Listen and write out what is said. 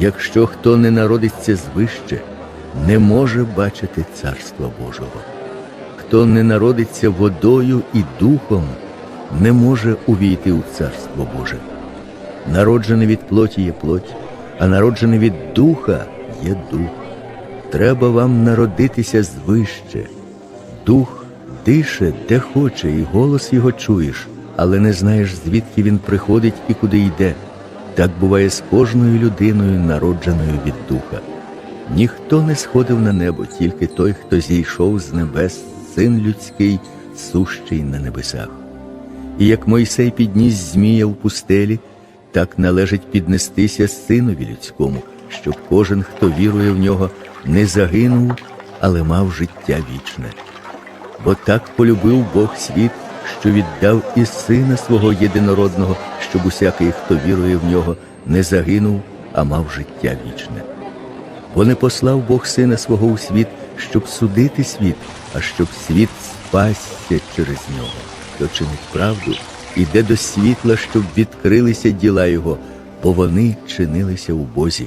Якщо хто не народиться звище, не може бачити Царства Божого. Хто не народиться водою і духом, не може увійти у Царство Боже. Народжений від плоті є плоть, а народжений від духа є дух. Треба вам народитися звище. Дух дише, де хоче, і голос його чуєш, але не знаєш, звідки він приходить і куди йде. Так буває з кожною людиною, народженою від духа. Ніхто не сходив на небо, тільки той, хто зійшов з небес, син людський, сущий на небесах. І як Мойсей підніс Змія в пустелі, так належить піднестися синові людському, щоб кожен, хто вірує в нього, не загинув, але мав життя вічне. Бо так полюбив Бог світ, що віддав і сина свого єдинородного, щоб усякий, хто вірує в нього, не загинув, а мав життя вічне. Бо не послав Бог сина свого у світ, щоб судити світ, а щоб світ спасся через нього, хто чинить правду, іде до світла, щоб відкрилися діла його, бо вони чинилися у Бозі.